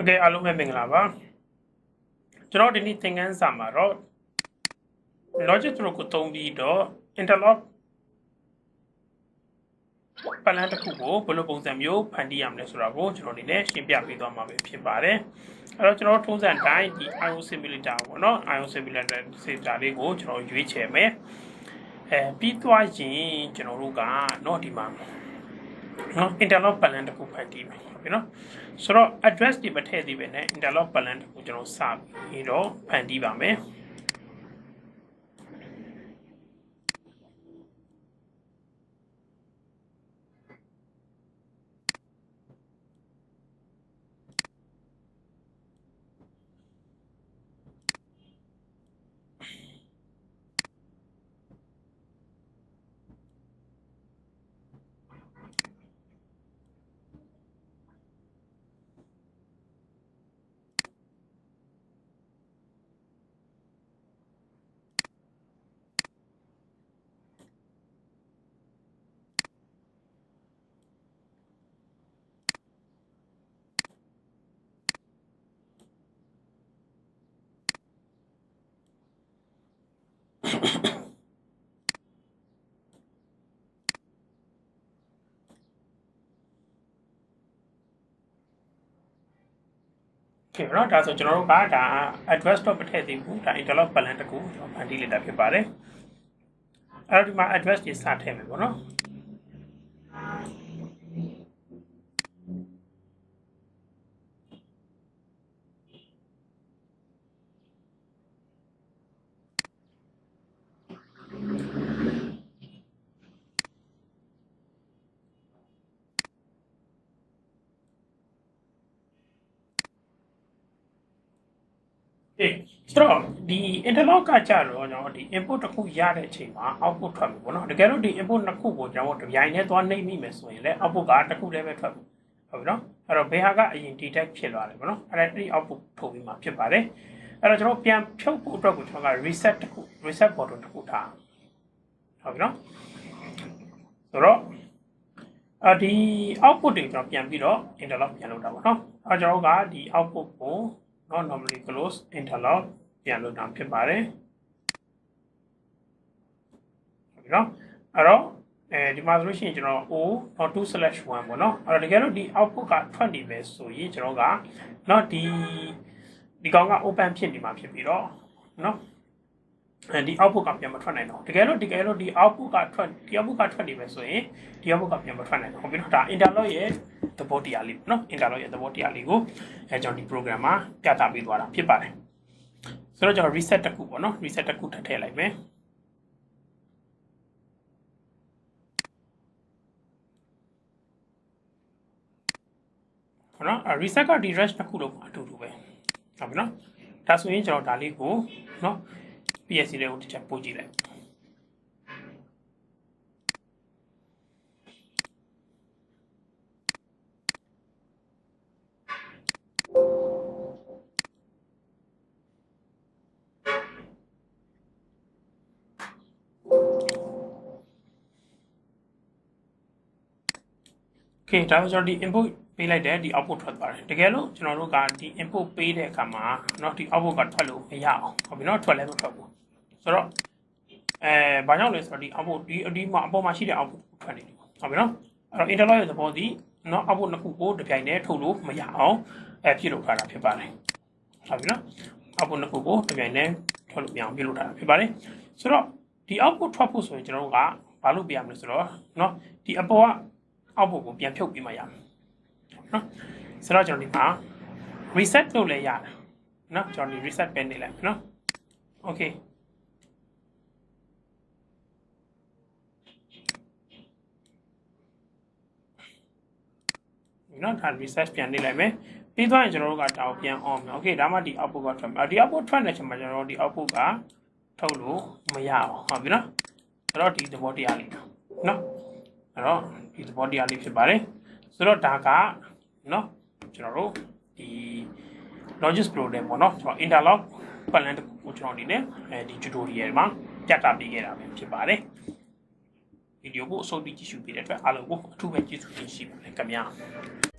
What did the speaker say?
โอเคအားလုံးပဲမင်္ဂလာပါကျွန်တော်ဒီနေ့သင်ခန်းစာမှာတော့ logic throw ကိုသုံးပြီးတော့ interlock ပလန်တစ်ခုကိုဘယ်လိုပုံစံမျိုးဖန်တီးရမလဲဆိုတာကိုကျွန်တော်ဒီနေ့ရှင်းပြပေးသွားမှာပဲဖြစ်ပါတယ်အဲ့တော့ကျွန်တော်ထုံးစံတိုင်းဒီ IO simulator ပေါ့နော် IO simulator စေတာလေးကိုကျွန်တော်ရွေးချယ်မယ်အဲပြီးသွားရင်ကျွန်တော်တို့ကเนาะဒီမှာ နော် interlock ပလန်တစ်ခုဖန်တီးမယ်ဟုတ်ပြီနော်ဆိုတော့ address တွေမထည့်သေးပဲနဲ့ interlock ပလန်တစ်ခုကျွန်တော်စပြီးတော့ဖန်တီးပါမယ် ကဲတော့ဒါဆိုကျွန်တော်တို့ကဒါ address တော့မထည့်သေးဘူးဒါ interlock plan တကူကျွန်တော်ဖန်တီးလိုက်တာဖြစ်ပါတယ်အဲ့တော့ဒီမှာ address ကြီးစထည့်မယ်ပေါ့နော် အေးဆိုတော့ဒီ interlock ကကြတော့ကျွန်တော်ဒီ input တစ်ခုရတဲ့အချိန်မှာ output ထွက်ပြီပေါ့နော်တကယ်လို့ဒီ input နှစ်ခုကိုကျွန်တော်တို့တစ်ပြိုင်တည်းသွားနှိပ်မိမယ်ဆိုရင်လည်း output ကတစ်ခုလည်းပဲထွက်ပြီဟုတ်ပြီနော်အဲ့တော့ဘယ်ဟာကအရင် detect ဖြစ်သွားတယ်ပေါ့နော်အဲ့ဒါဒီ output ထုတ်ပြီးမှဖြစ်ပါတယ်အဲ့တော့ကျွန်တော်ပြန်ဖြုတ်ဖို့အတွက်ကိုကျွန်တော်က reset တစ်ခု reset button တစ်ခုထားဟုတ်ပြီနော်ဆိုတော့အဒီ output တွေကျွန်တော်ပြန်ပြီးတော့ interlock ပြန်လုပ်တာပေါ့နော်အဲ့တော့ကျွန်တော်ကဒီ output ကို နော် normally close interlock ပြန်လုပ်တာဖြစ်ပါတယ်ဟုတ်ပြီနော်အဲ့တော့အဲဒီမှာဆိုလို့ရှိရင်ကျွန်တော် O တော့2/1ပေါ့နော်အဲ့တော့တကယ်လို့ဒီ output ကထွက်နေမယ်ဆိုရင်ကျွန်တော်ကနော်ဒီဒီကောင်က open ဖြစ်နေမှာဖြစ်ပြီးတော့နော်အဲဒီ output ကပြန်မထွက်နိုင်တော့တကယ်လို့တကယ်လို့ဒီ output ကထွက်ဒီ output ကထွက်နေမယ်ဆိုရင်ဒီ output ကပြန်မထွက်နိုင်တော့ဟုတ်ပြီနော်ဒါ interlock ရဲ့ သဘောတရားလေးပေါ့နော် interlock ရဲ့သဘောတရားလေးကိုအဲကျွန်တော်ဒီ program မှာပြသပေးသွားတာဖြစ်ပါတယ်ဆိုတော့ကျွန်တော် reset တစ်ခုပေါ့နော် reset တစ်ခုထပ်ထည့်လိုက်မယ်ဟုတ်နော် reset ကဒီ rest တစ်ခုလုံးအတူတူပဲဟုတ်ပြီနော်ဒါဆိုရင်ကျွန်တော်ဒါလေးကိုနော် PSC လေးကိုတစ်ချက်ပို့ကြည့်လိုက် โอเคဒါဆိုကျွန်တော်ဒီ input ပေးလိုက်တယ်ဒီ output ထွက်သွားတယ်တကယ်လို့ကျွန်တော်တို့ကဒီ input ပေးတဲ့အခါမှာเนาะဒီ output ကထွက်လို့မရအောင်ဟုတ်ပြီเนาะထွက်လည်းမထွက်ဘူးဆိုတော့အဲဘာကြောင့်လဲဆိုတော့ဒီ output ဒီအဒီမှာအပေါ်မှာရှိတဲ့ output ထွက်နေတယ်ဟုတ်ပြီเนาะအဲ့တော့ interlock ရဲ့သဘောဒီเนาะ output နှစ်ခုကိုတစ်ပြိုင်တည်းထုတ်လို့မရအောင်အဲပြုလုပ်ထားတာဖြစ်ပါတယ်ဟုတ်ပြီเนาะ output နှစ်ခုကိုတစ်ပြိုင်တည်းထုတ်လို့မရအောင်ပြုလုပ်ထားတာဖြစ်ပါတယ်ဆိုတော့ဒီ output ထွက်ဖို့ဆိုရင်ကျွန်တော်တို့ကဘာလုပ်ပြရမလဲဆိုတော့เนาะဒီအပေါ်က အောက်ဘုတ်ကိုပြန်ဖြုတ်ပြီးမှရမယ်နော်ဆိုတော့ကျွန်တော်ဒီမှာ reset လုပ်လဲရတယ်နော်ကျွန်တော်ဒီ reset ပဲနေလိုက်နော် okay နော်ဒါ reset ပြန်နေလိုက်မယ်ပြီးသွားရင်ကျွန်တော်တို့ကဒါကိုပြန် on မယ် okay ဒါမှဒီ output ကထွက်မယ်ဒီ output ထွက်နေချိန်မှာကျွန်တော်တို့ဒီ output ကထုတ်လို့မရအောင်ဟုတ်ပြီနော်အဲ့တော့ဒီသဘောတရားလေးနော် အဲ့တော့ဒီသဘောတရားလေးဖြစ်ပါတယ်ဆိုတော့ဒါကနော်ကျွန်တော်တို့ဒီ logis problem ပေါ့နော်ကျွန်တော် interlock plan တစ်ခုကိုကျွန်တော်ဒီနဲ့အဲဒီ tutorial မှာပြတာပေးခဲ့တာပဲဖြစ်ပါတယ်ဗီဒီယိုကိုအဆုံးထိကြည့်ရှုပေးတဲ့အတွက်အားလုံးကိုအထူးပဲကျေးဇူးတင်ရှိပါတယ်ခင်ဗျာ